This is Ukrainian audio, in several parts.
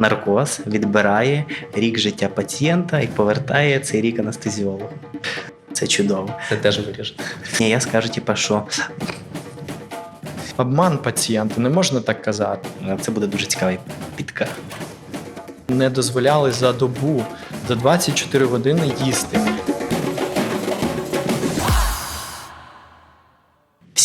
наркоз, відбирає рік життя пацієнта і повертає цей рік анестезіологу. Це чудово. Це теж виріжете. Ні, я скажу, типа, що Обман пацієнта, не можна так казати. е, це буде дуже цікавий підка. Не дозволяли за добу, за 24 години їсти.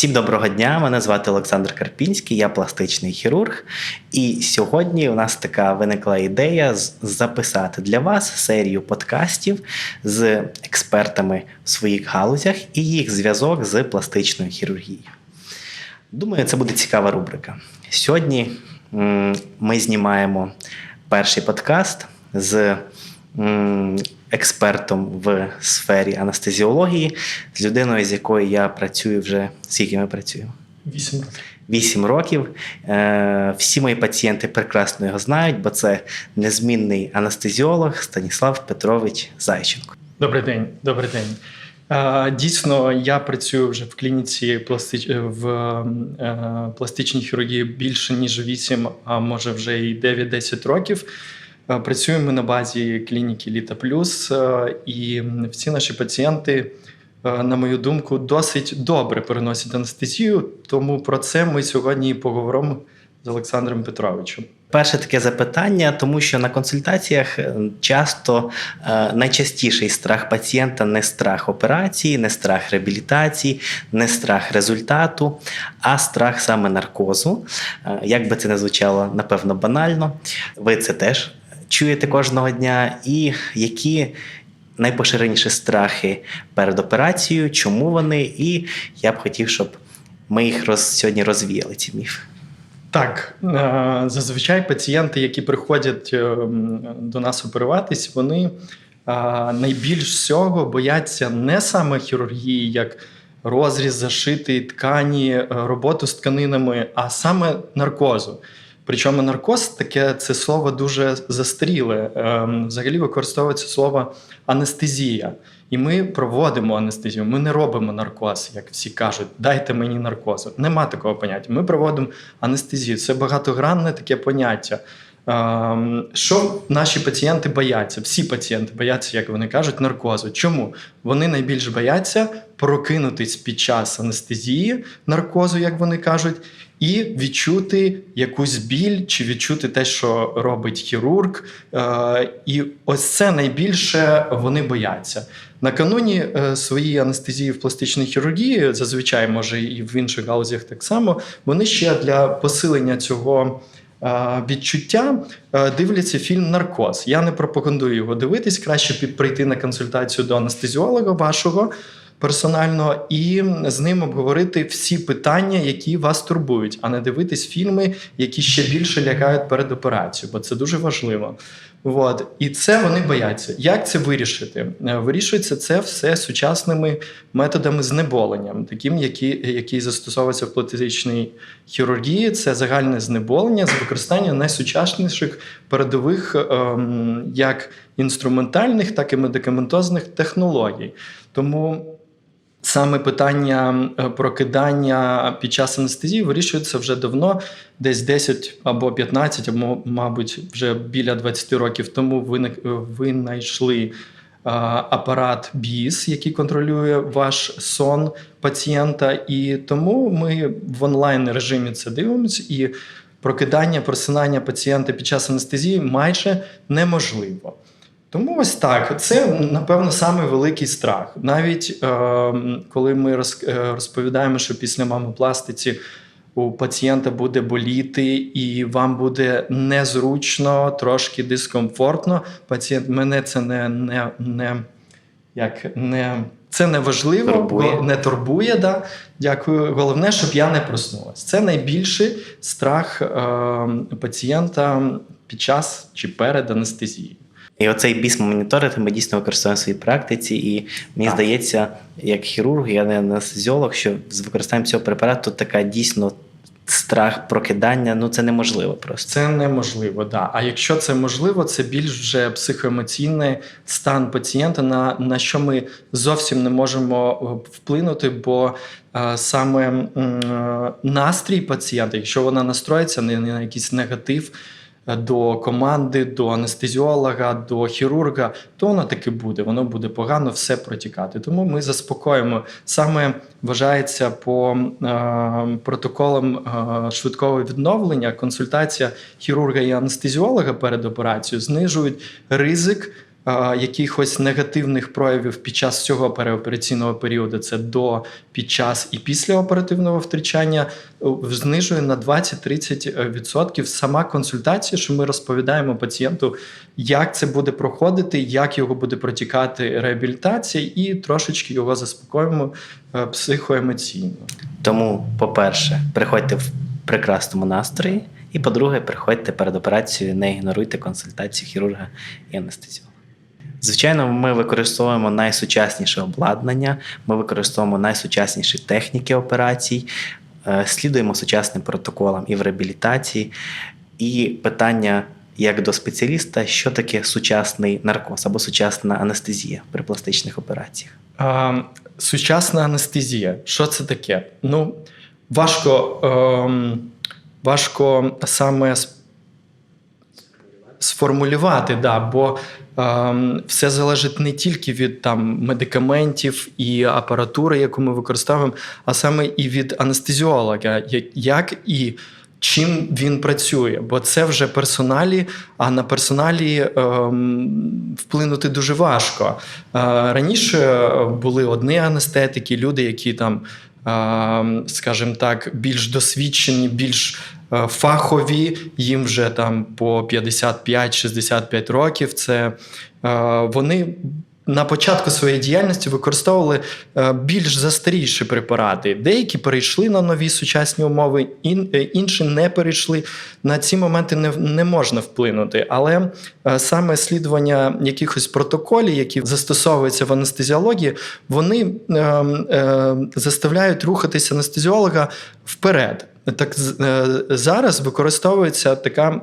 Всім доброго дня! Мене звати Олександр Карпінський, я пластичний хірург. І сьогодні у нас така виникла ідея записати для вас серію подкастів з експертами в своїх галузях і їх зв'язок з пластичною хірургією. Думаю, це буде цікава рубрика. Сьогодні ми знімаємо перший подкаст з експертом в сфері анестезіології, з людиною, з якою я працюю вже скільки ми працюємо? Вісім років. 8 років. Е, Всі мої пацієнти прекрасно його знають, бо це незмінний анестезіолог Станіслав Петрович Зайченко. Добрий день, добрий день. Е, Дійсно, я працюю вже в клініці пластич... в е, пластичній хірургії більше ніж 8, а може вже і 9-10 років. Е, Працюємо на базі клініки Літа Плюс, е, і всі наші пацієнти, е, на мою думку, досить добре переносять анестезію. Тому про це ми сьогодні і поговоримо з Олександром Петровичем. Перше таке запитання, тому що на консультаціях часто найчастіший страх пацієнта не страх операції, не страх реабілітації, не страх результату, а страх саме наркозу. Як би це не звучало, напевно, банально. Ви це теж чуєте кожного дня. І які найпоширеніші страхи перед операцією, чому вони? І я б хотів, щоб ми їх роз, сьогодні розвіяли, ці міфи. Так, е, зазвичай пацієнти, які приходять е, до нас оперуватись, вони е, найбільш всього бояться не саме хірургії, як розріз, зашити ткані, роботу з тканинами, а саме наркозу. Причому наркоз таке це слово дуже застаріле. Ем, Взагалі використовується слово анестезія. І ми проводимо анестезію. Ми не робимо наркоз, як всі кажуть, дайте мені наркозу. Нема такого поняття. Ми проводимо анестезію. Це багатогранне таке поняття. Ем, Що наші пацієнти бояться? Всі пацієнти бояться, як вони кажуть, наркозу. Чому? Вони найбільш бояться прокинутись під час анестезії наркозу, як вони кажуть, і відчути якусь біль, чи відчути те, що робить хірург. Е, І ось це найбільше вони бояться. Накануні е, своєї анестезії в пластичній хірургії, зазвичай, може, і в інших галузях так само, вони ще для посилення цього. Е, Відчуття е, дивляться фільм Наркоз. Я не пропагандую його дивитись. Краще прийти на консультацію до анестезіолога вашого персонально і з ним обговорити всі питання, які вас турбують, а не дивитись фільми, які ще більше лякають перед операцією, бо це дуже важливо. От. І це вони бояться. Як це вирішити? Е, Вирішується це все сучасними методами знеболення, таким, які, які застосовуються в пластичній хірургії. Це загальне знеболення з використанням найсучасніших передових ем, як інструментальних, так і медикаментозних технологій. Тому Саме питання е, прокидання під час анестезії вирішується вже давно, десь 10 або 15, або, мабуть, вже біля 20 років тому виник- е, винайшли е, апарат БІС, який контролює ваш сон пацієнта. І тому ми в онлайн режимі це дивимося. І прокидання, просинання пацієнта під час анестезії майже неможливо. Тому ось так. Це напевно самий великий страх. Навіть е, коли ми е, розповідаємо, що після мамопластиці у пацієнта буде боліти, і вам буде незручно, трошки дискомфортно. Пацієнт мене це не, не, не як не. Це не важливо, Турбує. не турбує. Да? Дякую. Головне, щоб я не проснулася. Це найбільший страх е, пацієнта під час чи перед анестезією. І оцей біс моніторити ми дійсно використовуємо в своїй практиці, і мені Так. здається, як хірург, я не анестезіолог, що з використанням цього препарату така дійсно страх прокидання, ну це неможливо просто. Це неможливо, да. А якщо це можливо, це більш вже психоемоційний стан пацієнта, на, на що ми зовсім не можемо е, вплинути, бо е, саме е, настрій пацієнта, якщо вона настроїться на, на якийсь негатив. До команди, до анестезіолога, до хірурга, то воно таки буде. Воно буде погано все протікати. Тому ми заспокоїмо. Саме вважається по е, протоколам е, швидкого відновлення, консультація хірурга і анестезіолога перед операцією знижують ризик. Якихось негативних проявів під час цього переопераційного періоду, це до, під час і після оперативного втручання, е, знижує на 20-30% сама консультація, що ми розповідаємо пацієнту, як це буде проходити, як його буде протікати реабілітація, і трошечки його заспокоїмо е, психоемоційно. Тому, по-перше, приходьте в прекрасному настрої, і по-друге, приходьте перед операцією, не ігноруйте консультацію хірурга і анестезіолога. Звичайно, ми використовуємо найсучасніше обладнання, ми використовуємо найсучасніші техніки операцій, е, слідуємо сучасним протоколам і в реабілітації. І питання як до спеціаліста, що таке сучасний наркоз або сучасна анестезія при пластичних операціях. А, сучасна анестезія. Що це таке? Ну, важко, ем, важко саме сформулювати, да, бо все залежить не тільки від там, медикаментів і апаратури, яку ми використовуємо, а саме і від анестезіолога, як, як і чим він працює. Бо це вже персоналі, а на персоналі ем, вплинути дуже важко. Е, раніше були одні анестетики, люди, які там. Скажімо так, більш досвідчені, більш е, фахові, їм вже там по 55-65 років. Це е, вони на початку своєї діяльності використовували е, більш застаріші препарати. Деякі перейшли на нові сучасні умови, е, інші не перейшли. На ці моменти не, не можна вплинути. Але е, саме слідування якихось протоколів, які застосовуються в анестезіології, вони е, е, заставляють рухатися анестезіолога вперед. Так зараз використовується така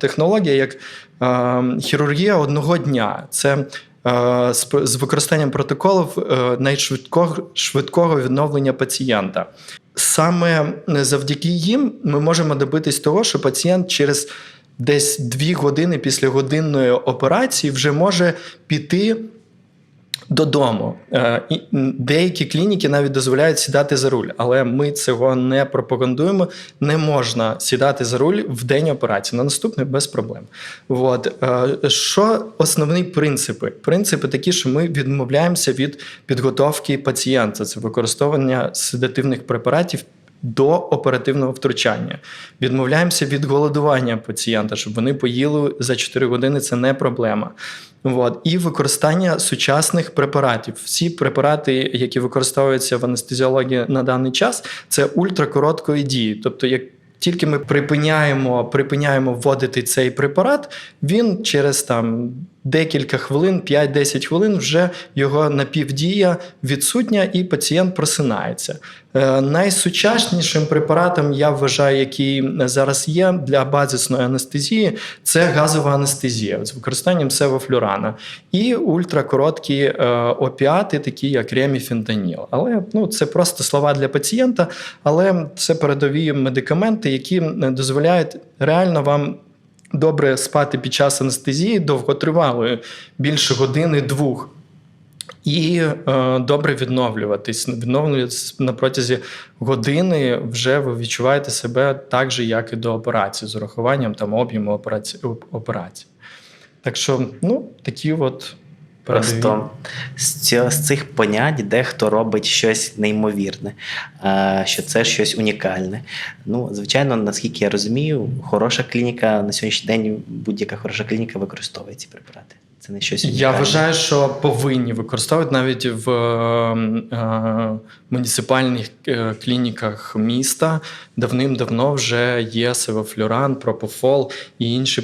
технологія, як е, хірургія одного дня. Це з, з використанням протоколів е, найшвидкого швидкого відновлення пацієнта. Саме завдяки їм ми можемо добитись того, що пацієнт через десь дві години після годинної операції вже може піти додому. Е, Деякі клініки навіть дозволяють сідати за руль, але ми цього не пропагандуємо. Не можна сідати за руль в день операції. На наступний без проблем. От. Е, Що основні принципи? Принципи такі, що ми відмовляємося від підготовки пацієнта. Це використовування седативних препаратів. До оперативного втручання відмовляємося від голодування пацієнта, щоб вони поїли за 4 години. Це не проблема. От. І використання сучасних препаратів. Всі препарати, які використовуються в анестезіології на даний час, це ультракороткої дії. Тобто, як тільки ми припиняємо, припиняємо вводити цей препарат, він через там декілька хвилин, 5-10 хвилин, вже його напівдія відсутня, і пацієнт просинається. Е, найсучаснішим препаратом, я вважаю, який зараз є для базисної анестезії, це газова анестезія з використанням севофлюрана і ультракороткі е, опіати, такі як реміфентаніл. Але ну, це просто слова для пацієнта, але це передові медикаменти, які е, дозволяють реально вам. Добре спати під час анестезії довготривалої, більше години-двох. І е, добре відновлюватись. Відновлюватись на протязі години вже ви відчуваєте себе так же, як і до операції, з урахуванням там об'єму операції. операції. Так що, ну, такі от. Просто з, цього, з цих понять дехто робить щось неймовірне, а, що це щось унікальне. Ну, звичайно, наскільки я розумію, хороша клініка на сьогоднішній день будь-яка хороша клініка використовує ці препарати. Це не щось унікальне. Я вважаю, що повинні використовувати навіть в е, е, муніципальних е, клініках міста. Давним-давно вже є севофлюран, пропофол і інші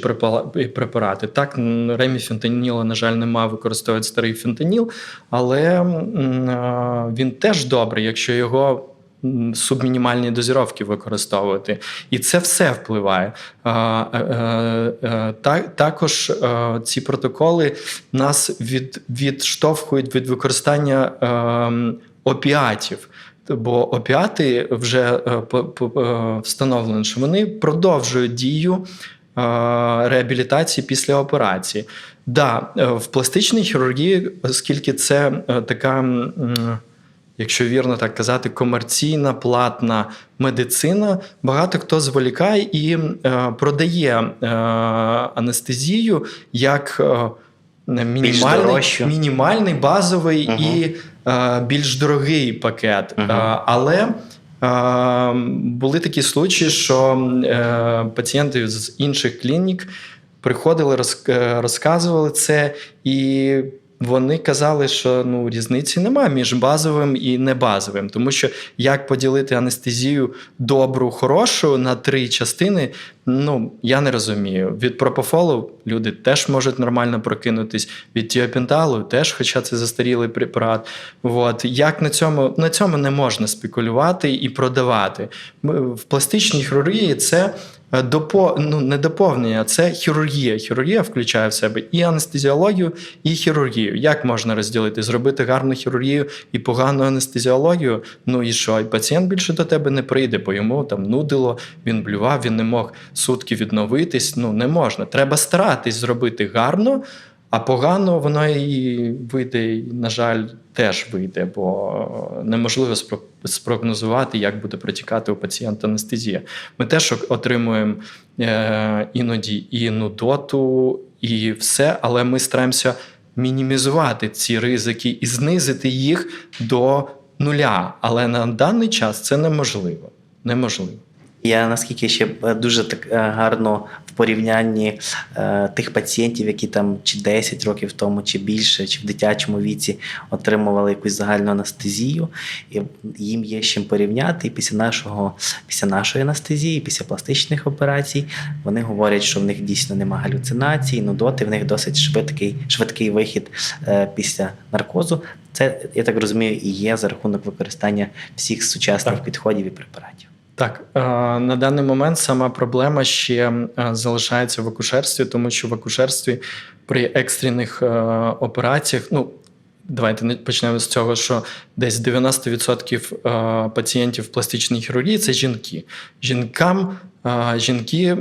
препарати. Так, м, реміфентаніла, на жаль, нема, використовують старий фентаніл, але е, він теж добрий, якщо його. Субмінімальні дозіровки використовувати, і це все впливає. Е, е, е, та- також ці протоколи нас від, відштовхують від використання опіатів. Бо опіати вже встановлено, що вони продовжують дію реабілітації після операції. Да, в пластичній хірургії, оскільки це така, якщо вірно так казати, комерційна платна медицина, багато хто зволікає і е, продає е, анестезію як е, мінімальний, мінімальний базовий Мгм. і більш дорогий пакет. Е, але були такі случаї, що пацієнти з інших клінік приходили, розказували це, і вони казали, що ну, різниці немає між базовим і небазовим, тому що як поділити анестезію добру, хорошу на три частини, ну я не розумію. Від пропофолу люди теж можуть нормально прокинутись, від тіопенталу теж, хоча це застарілий препарат. От як на цьому на цьому не можна спекулювати і продавати. В пластичній хірургії це допо, ну, не доповнення, це хірургія. Хірургія включає в себе і анестезіологію, і хірургію. Як можна розділити? Зробити гарну хірургію і погану анестезіологію? Ну і що? І пацієнт більше до тебе не прийде, бо йому там нудило, він блював, він не мог сутки відновитись. Ну не можна. Треба старатись зробити гарно. А погано воно і вийде, і, на жаль, теж вийде, бо неможливо спро- спрогнозувати, як буде протікати у пацієнта анестезія. Ми теж отримуємо е, іноді і нудоту, і все, але ми стараємося мінімізувати ці ризики і знизити їх до нуля. Але на даний час це неможливо. Неможливо. Я наскільки ще е, дуже так е, гарно в порівнянні е, тих пацієнтів, які там чи 10 років тому, чи більше, чи в дитячому віці отримували якусь загальну анестезію, і їм є з чим порівняти. І після нашого, після нашої анестезії, після пластичних операцій, вони говорять, що в них дійсно нема галюцинацій, нудоти, в них досить швидкий, швидкий вихід після наркозу. Це, я так розумію, і є за рахунок використання всіх сучасних Так. підходів і препаратів. Так, е, на даний момент сама проблема ще е, залишається в акушерстві, тому що в акушерстві при екстрених е, операціях, ну давайте не- почнемо з цього, що десь 90% е, пацієнтів в пластичній хірургії це жінки. Жінкам е, жінки е,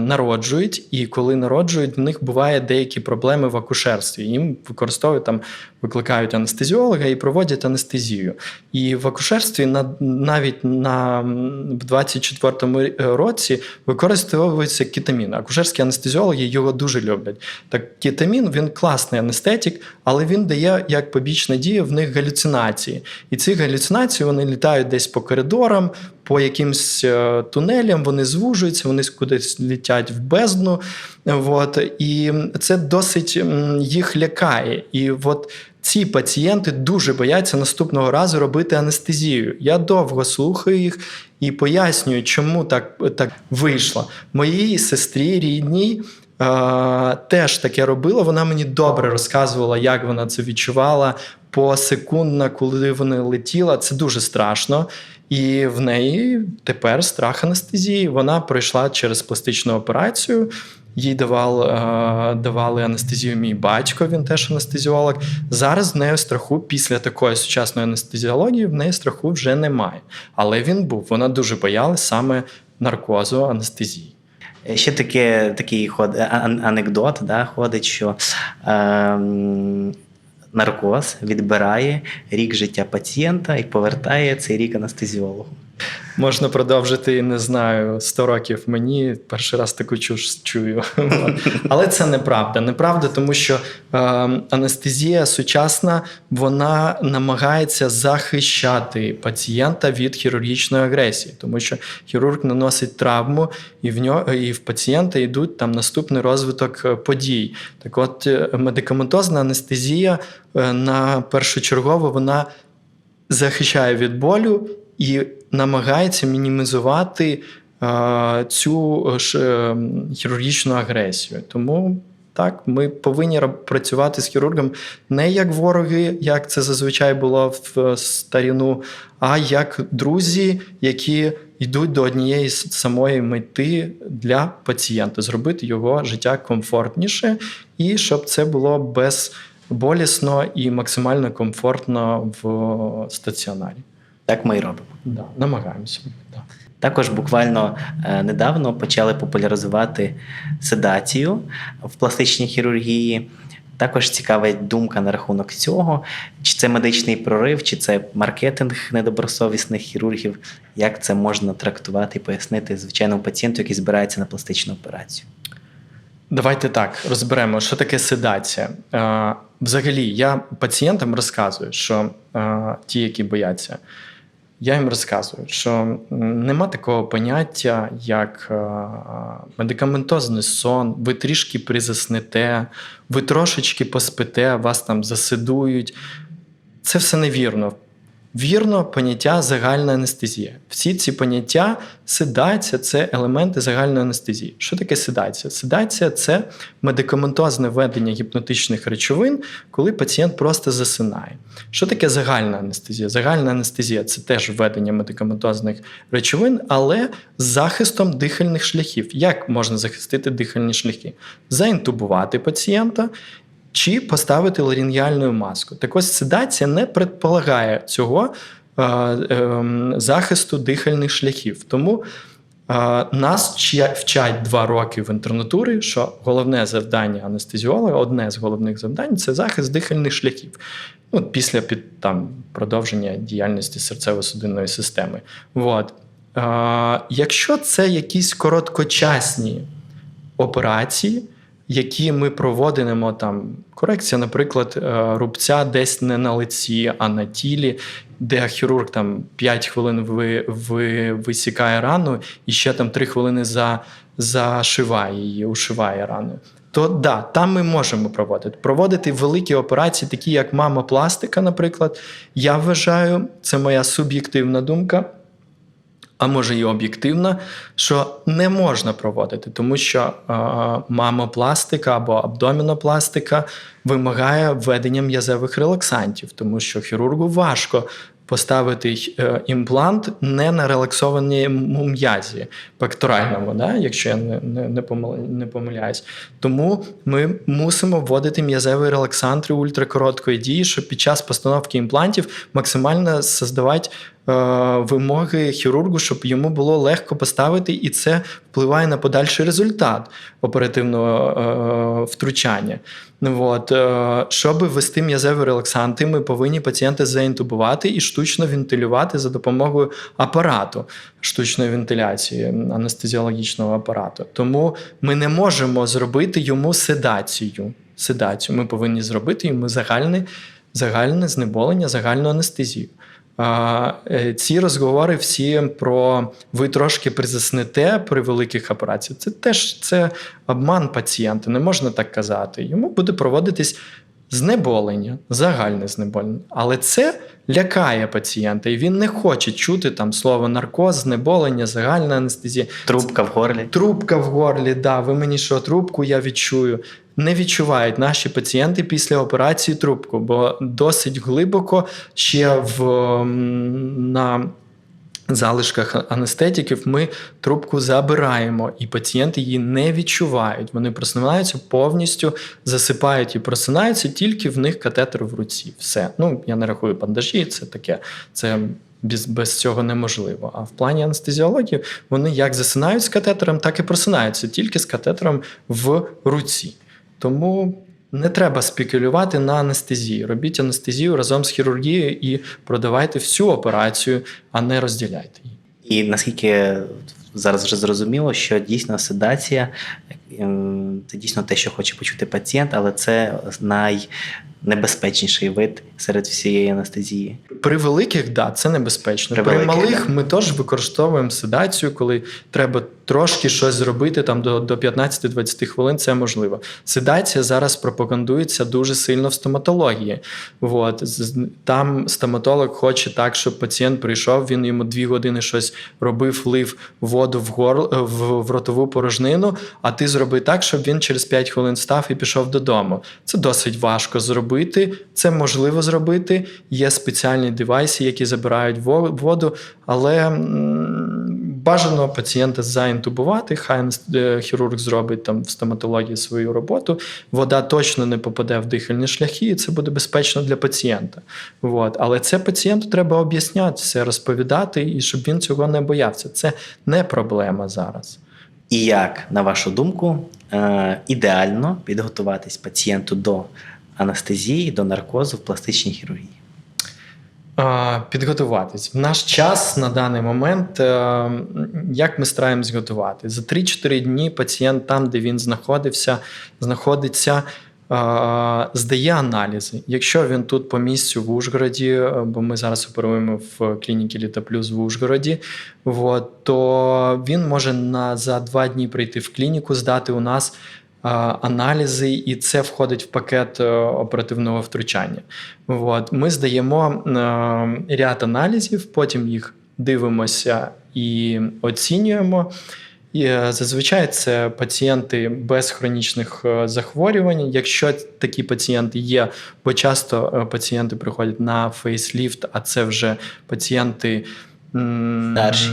народжують, і коли народжують, в них буває деякі проблеми в акушерстві. Їм використовують там, викликають анестезіолога і проводять анестезію. І в акушерстві на, навіть на м, в 24-му році використовується кетамін. Акушерські анестезіологи його дуже люблять. Так, кетамін він класний анестетик, але він дає як побічна дія в них галюцинації. І ці галюцинації вони літають десь по коридорам, по якимсь е, тунелям, вони звужуються, вони кудись літять в бездну. От, і це досить їх лякає. І от ці пацієнти дуже бояться наступного разу робити анестезію. Я довго слухаю їх і пояснюю, чому так, так вийшло. Моїй сестрі рідній. е, Теж таке робила. Вона мені добре розказувала, як вона це відчувала посекундно, коли вона летіла. Це дуже страшно. І в неї тепер страх анестезії. Вона пройшла через пластичну операцію. Їй давав, е, давали анестезію мій батько, він теж анестезіолог. Зараз в неї страху після такої сучасної анестезіології в неї страху вже немає. Але він був. Вона дуже боялась саме наркозу анестезії. Е, Ще таке, такий ход, анекдот да, ходить, що ем, наркоз відбирає рік життя пацієнта і повертає цей рік анестезіологу. Можна продовжити, не знаю, 100 років мені перший раз таку чуш чую. Але це неправда. Неправда, тому що е, анестезія сучасна вона намагається захищати пацієнта від хірургічної агресії, тому що хірург наносить травму, і в нього і в пацієнта йдуть там наступний розвиток е, подій. Так, от е, медикаментозна анестезія е, на першочергово вона захищає від болю і намагається мінімізувати е, цю е, ж, е, хірургічну агресію. Тому так, ми повинні працювати з хірургом не як вороги, як це зазвичай було в е, старіну, а як друзі, які йдуть до однієї самої мети для пацієнта, зробити його життя комфортніше, і щоб це було безболісно і максимально комфортно в стаціонарі. Так ми і робимо. Да, намагаємося. Да. Також буквально е, недавно почали популяризувати седацію в пластичній хірургії. Також цікава думка на рахунок цього, чи це медичний прорив, чи це маркетинг недобросовісних хірургів, як це можна трактувати і пояснити звичайному пацієнту, який збирається на пластичну операцію. Давайте так розберемо, що таке седація. Е, Взагалі, я пацієнтам розказую, що е, ті, які бояться, я їм розказую, що нема такого поняття, як е, медикаментозний сон, ви трішки призаснете, ви трошечки поспите, вас там засидують. Це все невірно. Вірно, поняття загальна анестезія. Всі ці поняття седація це елементи загальної анестезії. Що таке седація? Седація це медикаментозне введення гіпнотичних речовин, коли пацієнт просто засинає. Що таке загальна анестезія? Загальна анестезія це теж введення медикаментозних речовин, але з захистом дихальних шляхів. Як можна захистити дихальні шляхи? Заінтубувати пацієнта чи поставити ларінгіальну маску. Так ось седація не предполагає цього е, е, захисту дихальних шляхів. Тому е, нас вчать два роки в інтернатурі, що головне завдання анестезіолога, одне з головних завдань це захист дихальних шляхів. Ну, після під, там, продовження діяльності серцево-судинної системи. От. Е, якщо це якісь короткочасні операції, які ми проводимо там корекція, наприклад, е, рубця десь не на лиці, а на тілі, де хірург там 5 хвилин ви, ви, висікає рану і ще там 3 хвилини за, зашиває її, ушиває рану. То да, там ми можемо проводити. Проводити великі операції, такі як мамопластика, наприклад. Я вважаю, це моя суб'єктивна думка а може і об'єктивна, що не можна проводити, тому що е, мамопластика або абдомінопластика вимагає введення м'язевих релаксантів, тому що хірургу важко поставити е, імплант не на релаксованому м'язі пекторальному, да? якщо я не, не, не, помил- не помиляюсь. Тому ми мусимо вводити м'язеві релаксанти ультракороткої дії, щоб під час постановки імплантів максимально создавати вимоги хірургу, щоб йому було легко поставити, і це впливає на подальший результат оперативного е, втручання. Ну, От, е, щоб ввести м'язеві релаксанти, ми повинні пацієнта заінтубувати і штучно вентилювати за допомогою апарату штучної вентиляції анестезіологічного апарату. Тому ми не можемо зробити йому седацію. Седацію ми повинні зробити йому загальне, загальне знеболення, загальну анестезію. Е, Ці розговори всі про ви трошки призаснете при великих операціях. Це теж це обман пацієнта, не можна так казати. Йому буде проводитись знеболення, загальне знеболення. Але це лякає пацієнта, і він не хоче чути там слово наркоз, знеболення, загальна анестезія. Трубка в горлі. Трубка в горлі, да, ви мені що, трубку я відчую. Не відчувають наші пацієнти після операції трубку, бо досить глибоко ще в, на залишках анестетиків ми трубку забираємо, і пацієнти її не відчувають. Вони просинаються повністю, засипають і просинаються, тільки в них катетер в руці. Все. Ну, я не рахую бандажі, це таке. Це без, без цього неможливо. А в плані анестезіології вони як засинають з катетером, так і просинаються тільки з катетером в руці. Тому не треба спекулювати на анестезії. Робіть анестезію разом з хірургією і продавайте всю операцію, а не розділяйте її. І наскільки зараз вже зрозуміло, що дійсно седація це дійсно те, що хоче почути пацієнт, але це найнебезпечніший вид серед всієї анестезії. При великих, да, це небезпечно. При При, великих, малих да. ми теж використовуємо седацію, коли треба трошки щось зробити там до, до 15-20 хвилин. Це можливо. Седація зараз пропагандується дуже сильно в стоматології. От. Там стоматолог хоче так, щоб пацієнт прийшов, він йому дві години щось робив, лив воду в, гор... в, в ротову порожнину, а ти зроби так, щоб він через 5 хвилин став і пішов додому. Це досить важко зробити. Це можливо зробити. Є спеціальні девайси, які забирають воду, але Бажано пацієнта заінтубувати, хай е, хірург зробить там в стоматології свою роботу. Вода точно не попаде в дихальні шляхи, і це буде безпечно для пацієнта. От. Але це пацієнту треба об'ясняти, все розповідати, і щоб він цього не боявся. Це не проблема зараз. І як, на вашу думку, е, ідеально підготуватись пацієнту до анестезії, до наркозу в пластичній хірургії? Підготуватись. В наш час на даний момент, е, як ми стараємось готувати? За 3-4 дні пацієнт там, де він знаходився, знаходиться. Здає аналізи. Якщо він тут по місцю в Ужгороді, е, бо ми зараз оперуємо в клініці Літа Плюс в Ужгороді, от, то він може на, за два дні прийти в клініку, здати у нас аналізи, і це входить в пакет е, оперативного втручання. От. Ми здаємо е, ряд аналізів, потім їх дивимося і оцінюємо. І е, зазвичай це пацієнти без хронічних е, захворювань. Якщо такі пацієнти є, бо часто е, пацієнти приходять на фейсліфт, а це вже пацієнти. Старші.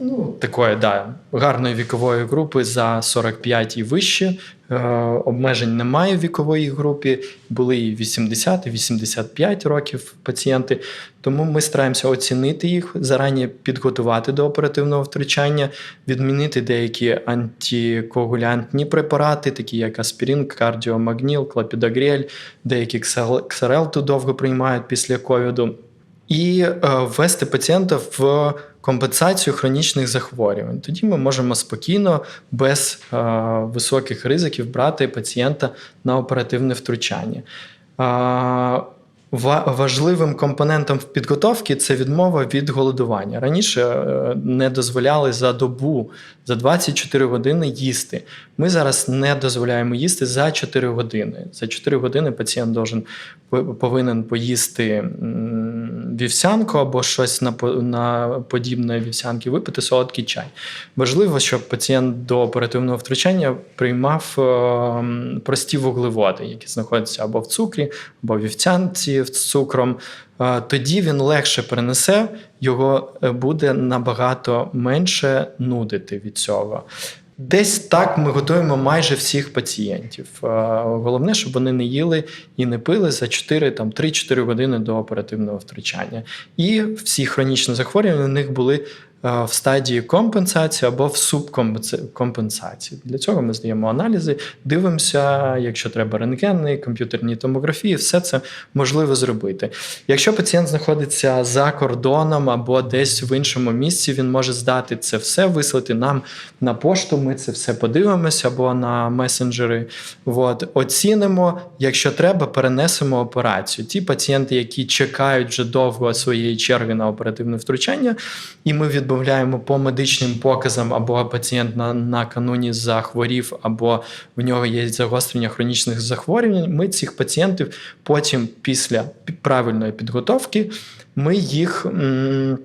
Ну, такої, да, гарної вікової групи за 45 і вище. Е, обмежень немає в вікової групі. Були і 80, і 85 років пацієнти. Тому ми стараємося оцінити їх, зарані підготувати до оперативного втручання, відмінити деякі антикоагулянтні препарати, такі як аспірин, кардіомагніл, клопідогрель, деякі ксел- ксарел тут довго приймають після ковіду. І е, ввести пацієнта в компенсацію хронічних захворювань. Тоді ми можемо спокійно, без е, високих ризиків, брати пацієнта на оперативне втручання. Е, Важливим компонентом в підготовці це відмова від голодування. Раніше не дозволяли за добу, за 24 години їсти. Ми зараз не дозволяємо їсти за 4 години. За 4 години пацієнт повинен поїсти вівсянку або щось на, на подібне вівсянки, випити солодкий чай. Важливо, щоб пацієнт до оперативного втручання приймав е, прості вуглеводи, які знаходяться або в цукрі, або в вівсянці з цукром. Е, Тоді він легше перенесе, його е, буде набагато менше нудити від цього. Десь так ми готуємо майже всіх пацієнтів. Головне, щоб вони не їли і не пили за 4, там, 3-4 години до оперативного втручання. І всі хронічні захворювання у них були в стадії компенсації або в субкомпенсації. Для цього ми здаємо аналізи, дивимося, якщо треба рентгени, комп'ютерні томографії, все це можливо зробити. Якщо пацієнт знаходиться за кордоном або десь в іншому місці, він може здати це все, вислати нам на пошту. Ми це все подивимося або на месенджери. От, оцінимо, якщо треба, перенесемо операцію. Ті пацієнти, які чекають вже довго своєї черги на оперативне втручання, і ми відмовляємо по медичним показам, або пацієнт на, накануні захворів, або в нього є загострення хронічних захворювань. Ми цих пацієнтів потім, після правильної підготовки, ми їх. м,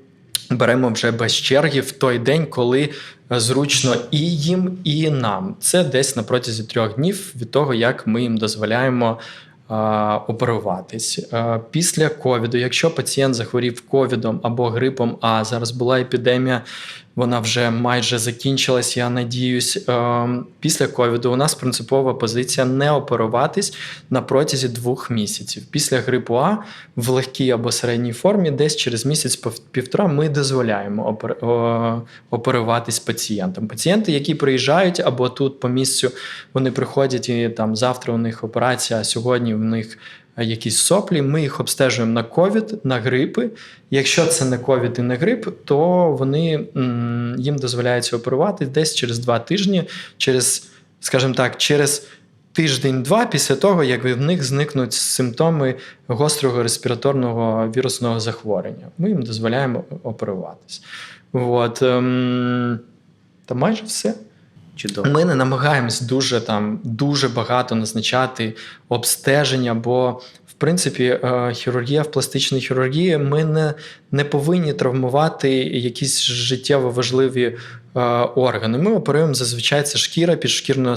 Беремо вже без черги в той день, коли е, зручно і їм, і нам. Це десь на протязі трьох днів від того, як ми їм дозволяємо оперуватись. Після ковіду, якщо пацієнт захворів ковідом або грипом, а зараз була епідемія, вона вже майже закінчилась, я надіюсь. Е, Після ковіду у нас принципова позиція не оперуватись на протязі двох місяців. Після грипу А в легкій або середній формі, десь через місяць пов- півтора ми дозволяємо оперуватись пацієнтам. Пацієнти, які приїжджають або тут по місцю, вони приходять і там завтра у них операція, а сьогодні в них якісь соплі. Ми їх обстежуємо на ковід, на грипи. Якщо це не ковід і не грип, то вони їм дозволяється оперувати десь через два тижні, через, скажімо так, через. Тиждень-два після того, як в них зникнуть симптоми гострого респіраторного вірусного захворювання, ми їм дозволяємо оперуватись. От, ем, та майже все. Чудово. Ми не намагаємось дуже там дуже багато назначати обстеження, бо в принципі е, хірургія в пластичній хірургії ми не, не повинні травмувати якісь життєво важливі е, органи. Ми оперуємо зазвичай це шкіра, підшкірно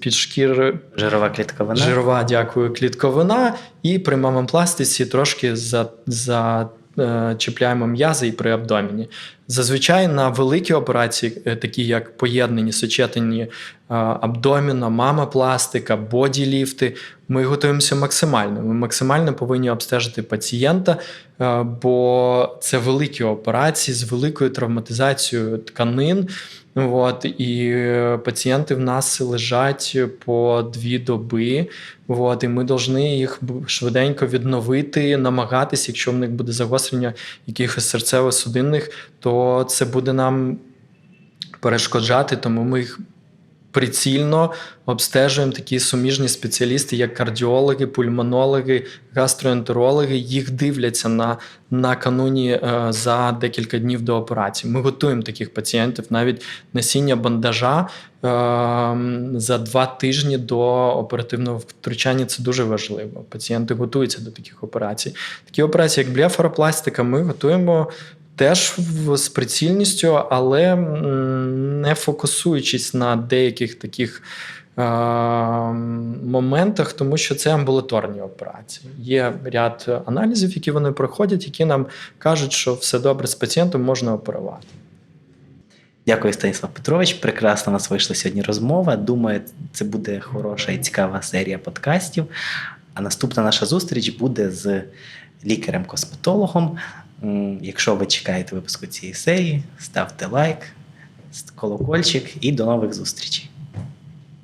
підшкір, Жирова клітковина. жирова, дякую, клітковина, і при мамопластиці трошки за, за е, чіпляємо м'язи і при абдоміні. Зазвичай на великі операції, е, такі як поєднані, сочетані е, абдоміна, мамопластика, боділіфти, ми готуємося максимально. Ми максимально повинні обстежити пацієнта, е, бо це великі операції з великою травматизацією тканин. От, і пацієнти в нас лежать по дві доби. От, і ми повинні їх швиденько відновити, намагатись, якщо в них буде загострення якихось серцево-судинних, то це буде нам перешкоджати, тому ми їх прицільно обстежуємо такі суміжні спеціалісти, як кардіологи, пульмонологи, гастроентерологи. Їх дивляться на, на кануні е, за декілька днів до операції. Ми готуємо таких пацієнтів, навіть носіння бандажа е, за два тижні до оперативного втручання. Це дуже важливо. Пацієнти готуються до таких операцій. Такі операції, як блефаропластика, ми готуємо теж з прицільністю, але не фокусуючись на деяких таких е, моментах, тому що це амбулаторні операції. Є ряд аналізів, які вони проходять, які нам кажуть, що все добре з пацієнтом можна оперувати. Дякую, Станіслав Петрович. Прекрасно у нас вийшла сьогодні розмова. Думаю, це буде хороша і цікава серія подкастів. А наступна наша зустріч буде з лікарем-косметологом. Якщо ви чекаєте випуску цієї серії, ставте лайк, колокольчик і до нових зустрічей.